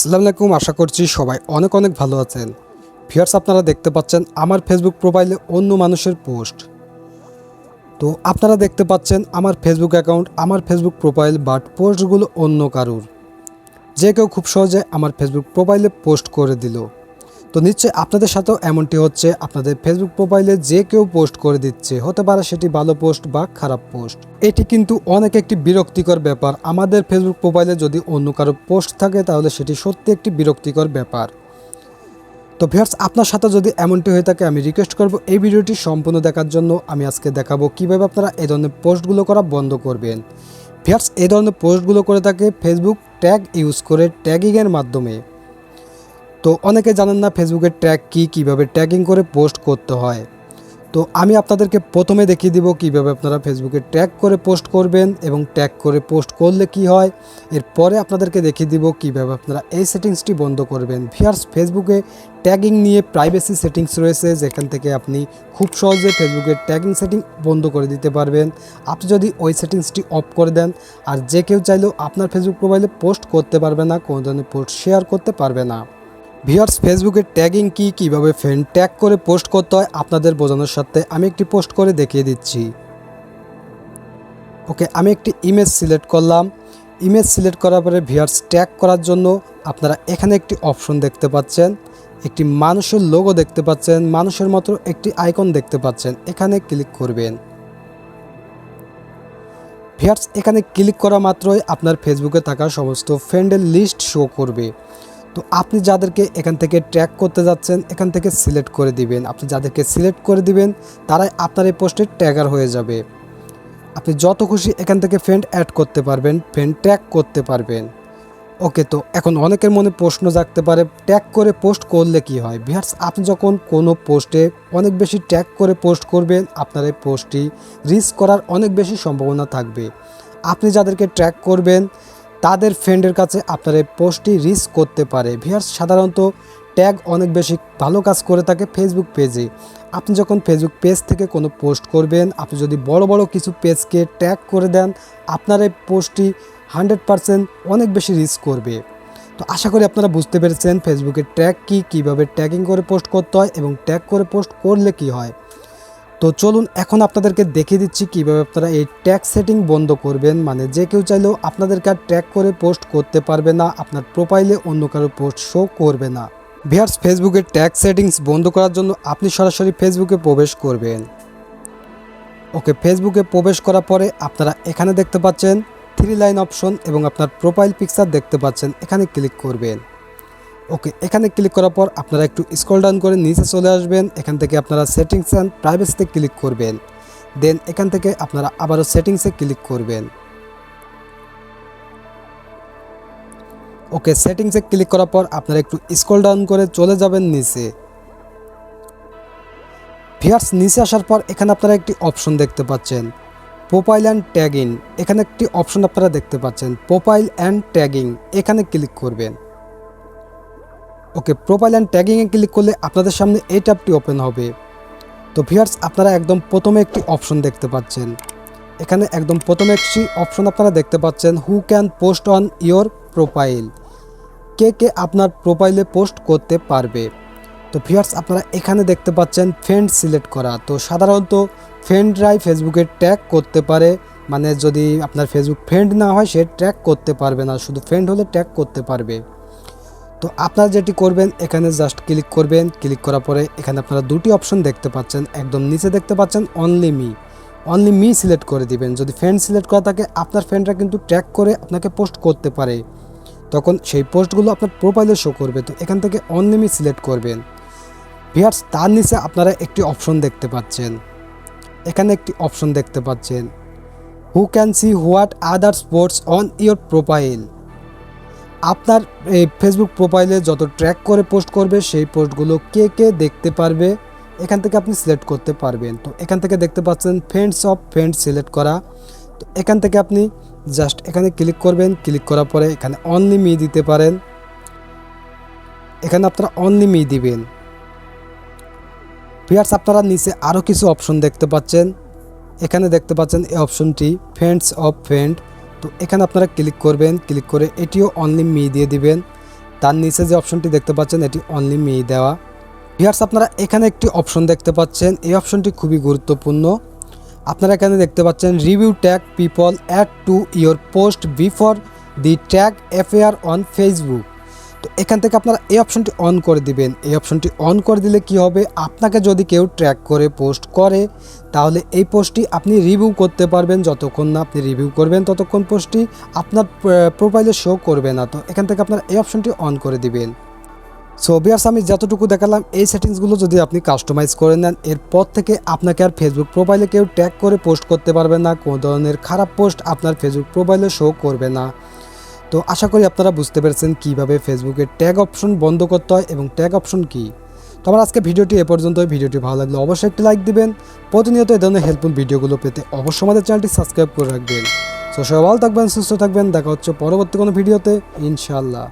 আসসালামু আলাইকুম, আশা করছি সবাই অনেক অনেক ভালো আছেন। ভিউয়ার্স, আপনারা দেখতে পাচ্ছেন আমার ফেসবুক প্রোফাইলে অন্য মানুষের পোস্ট। তো আপনারা দেখতে পাচ্ছেন আমার ফেসবুক অ্যাকাউন্ট আমার ফেসবুক প্রোফাইল বাট পোস্টগুলো অন্য কারুর। যে কেউ খুব সহজে আমার ফেসবুক প্রোফাইলে পোস্ট করে দিল। তো নিশ্চয়ই আপনাদের সাথেও এমনটি হচ্ছে। আপনাদের ফেসবুক প্রোফাইলে যে কেউ পোস্ট করে দিচ্ছে, হতে পারে সেটি ভালো পোস্ট বা খারাপ পোস্ট এটি কিন্তু অনেক একটি বিরক্তিকর ব্যাপার। আমাদের ফেসবুক প্রোফাইলে যদি অন্য কারও পোস্ট থাকে, তাহলে সেটি সত্যি একটি বিরক্তিকর ব্যাপার। তো ভিউয়ার্স আপনার সাথে যদি এমনটি হয়ে থাকে, আমি রিকোয়েস্ট করব এই ভিডিওটি সম্পূর্ণ দেখার জন্য। আমি আজকে দেখাবো কীভাবে আপনারা এই ধরনের পোস্টগুলো করা বন্ধ করবেন। ভিউয়ার্স এই ধরনের পোস্টগুলো করে থাকে ফেসবুক ট্যাগ ইউজ করে ট্যাগিংয়ের মাধ্যমে। তো অনেকে জানেন না ফেসবুকে ট্যাগ কী, কীভাবে ট্যাগিং করে পোস্ট করতে হয়। তো আমি আপনাদেরকে প্রথমে দেখিয়ে দিব কীভাবে আপনারা ফেসবুকে ট্যাগ করে পোস্ট করবেন এবং ট্যাগ করে পোস্ট করলে কি হয়। এরপরে আপনাদেরকে দেখিয়ে দিব কীভাবে আপনারা এই সেটিংসটি বন্ধ করবেন। ভিয়ার্স ফেসবুকে ট্যাগিং নিয়ে প্রাইভেসি সেটিংস রয়েছে, যেখান থেকে আপনি খুব সহজে ফেসবুকের ট্যাগিং সেটিং বন্ধ করে দিতে পারবেন। আপনি যদি ওই সেটিংসটি অফ করে দেন, আর যে কেউ চাইলেও আপনার ফেসবুক প্রোফাইলে পোস্ট করতে পারবে না, কোনো ধরনের পোস্ট শেয়ার করতে পারবে না। ভিউয়ার্স ফেসবুকে ট্যাগিং কি, কীভাবে ফ্রেন্ড ট্যাগ করে পোস্ট করতে হয়, আপনাদের বোঝানোর সাথে আমি একটি পোস্ট করে দেখিয়ে দিচ্ছি। ওকে, আমি একটি ইমেজ সিলেক্ট করলাম। ইমেজ সিলেক্ট করার পরে ভিউয়ার্স, ট্যাগ করার জন্য আপনারা এখানে একটি অপশন দেখতে পাচ্ছেন। একটি মানুষের লোগো দেখতে পাচ্ছেন, মানুষের মতো একটি আইকন দেখতে পাচ্ছেন। এখানে ক্লিক করবেন। ভিউয়ার্স, এখানে ক্লিক করা মাত্রই আপনার ফেসবুকে থাকা সমস্ত ফ্রেন্ডের লিস্ট শো করবে। তো আপনি যাদেরকে এখান থেকে ট্র্যাক করতে যাচ্ছেন, এখান থেকে সিলেক্ট করে দিবেন। আপনি যাদেরকে সিলেক্ট করে দিবেন, তারাই আপনার এই পোস্টে ট্যাগার হয়ে যাবে। আপনি যত খুশি এখান থেকে ফ্রেন্ড অ্যাড করতে পারবেন ফ্রেন্ড ট্যাগ করতে পারবেন। ওকে তো এখন অনেকের মনে প্রশ্ন জাগতে পারে ট্যাগ করে পোস্ট করলে কি হয়? ভিহার্স আপনি যখন কোনো পোস্টে অনেক বেশি ট্যাগ করে পোস্ট করবেন, আপনার এই পোস্টটি রিচ করার অনেক বেশি সম্ভাবনা থাকবে। আপনি যাদেরকে ট্র্যাক করবেন তাদের ফ্রেন্ডের কাছে আপনার এই পোস্টটি রিচ করতে পারে। ভিয়ার্স সাধারণত ট্যাগ অনেক বেশি ভালো কাজ করে থাকে ফেসবুক পেজে আপনি যখন ফেসবুক পেজ থেকে কোনো পোস্ট করবেন, আপনি যদি বড় বড় কিছু পেজকে ট্যাগ করে দেন, আপনার এই পোস্টটি হান্ড্রেড পারসেন্ট অনেক বেশি রিচ করবে। তো আশা করি আপনারা বুঝতে পেরেছেন ফেসবুকে ট্যাগ কী, কীভাবে ট্যাগিং করে পোস্ট করতে হয় এবং ট্যাগ করে পোস্ট করলে কি হয়। তো চলুন এখন আপনাদেরকে দেখিয়ে দিচ্ছি কীভাবে আপনারা এই ট্যাগ সেটিং বন্ধ করবেন। মানে যে কেউ চাইলেও আপনাদেরকে আর ট্যাগ করে পোস্ট করতে পারবে না, আপনার প্রোফাইলে অন্য কারও পোস্ট শো করবে না। ভিয়ার্স ফেসবুকের ট্যাগ সেটিংস বন্ধ করার জন্য আপনি সরাসরি ফেসবুকে প্রবেশ করবেন। ওকে, ফেসবুকে প্রবেশ করার পরে আপনারা এখানে দেখতে পাচ্ছেন থ্রি লাইন অপশন এবং আপনার প্রোফাইল পিকচার দেখতে পাচ্ছেন। এখানে ক্লিক করবেন। ওকে, এখানে ক্লিক করার পর আপনারা একটু স্ক্রল ডাউন করে নিচে চলে আসবেন, এখান থেকে আপনারা সেটিংস অ্যান্ড প্রাইভেসিতে ক্লিক করবেন। দেন এখান থেকে আপনারা আবারও সেটিংসে ক্লিক করবেন। ওকে, সেটিংসে ক্লিক করার পর আপনারা একটু স্ক্রল ডাউন করে চলে যাবেন নিচে। ভিয়ার্স নিচে আসার পর এখানে আপনারা একটি অপশন দেখতে পাচ্ছেন, প্রোফাইল অ্যান্ড ট্যাগিং। এখানে একটি অপশন আপনারা দেখতে পাচ্ছেন, প্রোফাইল অ্যান্ড ট্যাগিং। এখানে ক্লিক করবেন। ওকে প্রোফাইল অ্যান্ড ট্যাগিংয়ে ক্লিক করলে আপনাদের সামনে এই ট্যাবটি ওপেন হবে। তো ভিয়ার্স আপনারা একদম প্রথমে একটি অপশন দেখতে পাচ্ছেন। এখানে একদম প্রথমে একটি অপশন আপনারা দেখতে পাচ্ছেন who can post on your profile কে কে আপনার প্রোফাইলে পোস্ট করতে পারবে? তো ভিয়ার্স আপনারা এখানে দেখতে পাচ্ছেন ফ্রেন্ড সিলেক্ট করা। তো সাধারণত ফ্রেন্ডরাই ফেসবুকে ট্যাগ করতে পারে। মানে যদি আপনার ফেসবুক ফ্রেন্ড না হয়, সে ট্যাগ করতে পারবে না। শুধু ফ্রেন্ড হলে ট্যাগ করতে পারবে। তো আপনারা যেটি করবেন, এখানে জাস্ট ক্লিক করবেন। ক্লিক করার পরে এখানে আপনারা দুটি অপশন দেখতে পাচ্ছেন। একদম নিচে দেখতে পাচ্ছেন only me only me select করে দিবেন। যদি ফ্রেন্ড সিলেক্ট করা থাকে, আপনার ফ্রেন্ডরা কিন্তু ট্র্যাক করে আপনাকে পোস্ট করতে পারে। তখন সেই পোস্টগুলো আপনার প্রোফাইলে শো করবে। তো এখান থেকে অনলি মি সিলেক্ট করবেন। ভিয়ার্স তার নিচে আপনারা একটি অপশন দেখতে পাচ্ছেন। এখানে একটি অপশন দেখতে পাচ্ছেন। Who can see what other sports on your profile আপনার এই ফেসবুক প্রোফাইলে যত ট্র্যাক করে পোস্ট করবে, সেই পোস্টগুলো কে কে দেখতে পারবে, এখান থেকে আপনি সিলেক্ট করতে পারবেন। তো এখান থেকে দেখতে পাচ্ছেন ফ্রেন্ডস অফ ফ্রেন্ডস সিলেক্ট করা। তো এখান থেকে আপনি জাস্ট এখানে ক্লিক করবেন। ক্লিক করার পরে এখানে অনলি মি দিতে পারেন। এখানে আপনারা অনলি মি দিবেন। ভিয়ার্স আপনারা নিচে আরও কিছু অপশন দেখতে পাচ্ছেন। এখানে দেখতে পাচ্ছেন এই অপশনটি ফ্রেন্ডস অফ ফ্রেন্ড তো এখানে আপনারা ক্লিক করবেন ক্লিক করে এটিও অনলি মি দিয়ে দিবেন। তার নিচে যে অপশনটি দেখতে পাচ্ছেন, এটি অনলি মি দেওয়া। ভিয়ার্স আপনারা এখানে একটি অপশন দেখতে পাচ্ছেন। এই অপশনটি খুবই গুরুত্বপূর্ণ। আপনারা এখানে দেখতে পাচ্ছেন review tag people add to your post before the tag appear on Facebook তো এখান থেকে আপনারা এই অপশনটি অন করে দিবেন। এই অপশনটি অন করে দিলে কি হবে? আপনাকে যদি কেউ ট্র্যাক করে পোস্ট করে, তাহলে এই পোস্টটি আপনি রিভিউ করতে পারবেন। যতক্ষণ না আপনি রিভিউ করবেন, ততক্ষণ পোস্টটি আপনার প্রোফাইলে শো করবে না। তো এখান থেকে আপনারা এই অপশনটি অন করে দিবেন। সো বিয়ার্স আমি যতটুকু দেখালাম, এই সেটিংসগুলো যদি আপনি কাস্টমাইজ করে নেন, এরপর থেকে আপনাকে আর ফেসবুক প্রোফাইলে কেউ ট্যাগ করে পোস্ট করতে পারবে না। কোনো ধরনের খারাপ পোস্ট আপনার ফেসবুক প্রোফাইলে শো করবে না। তো আশা করি আপনারা বুঝতে পেরেছেন কীভাবে ফেসবুকে ট্যাগ অপশন বন্ধ করতে হয় এবং ট্যাগ অপশন কী। তো আমার আজকে ভিডিওটি এ পর্যন্ত ভিডিওটি ভালো লাগলে অবশ্যই একটি লাইক দিবেন। প্রতিনিয়ত এই ধরনের হেল্পফুল ভিডিওগুলো পেতে অবশ্যই আমাদের চ্যানেলটি সাবস্ক্রাইব করে রাখবেন। সো সবাই ভালো থাকবেন, সুস্থ থাকবেন। দেখা হচ্ছে পরবর্তী কোনো ভিডিওতে। ইনশাআল্লাহ।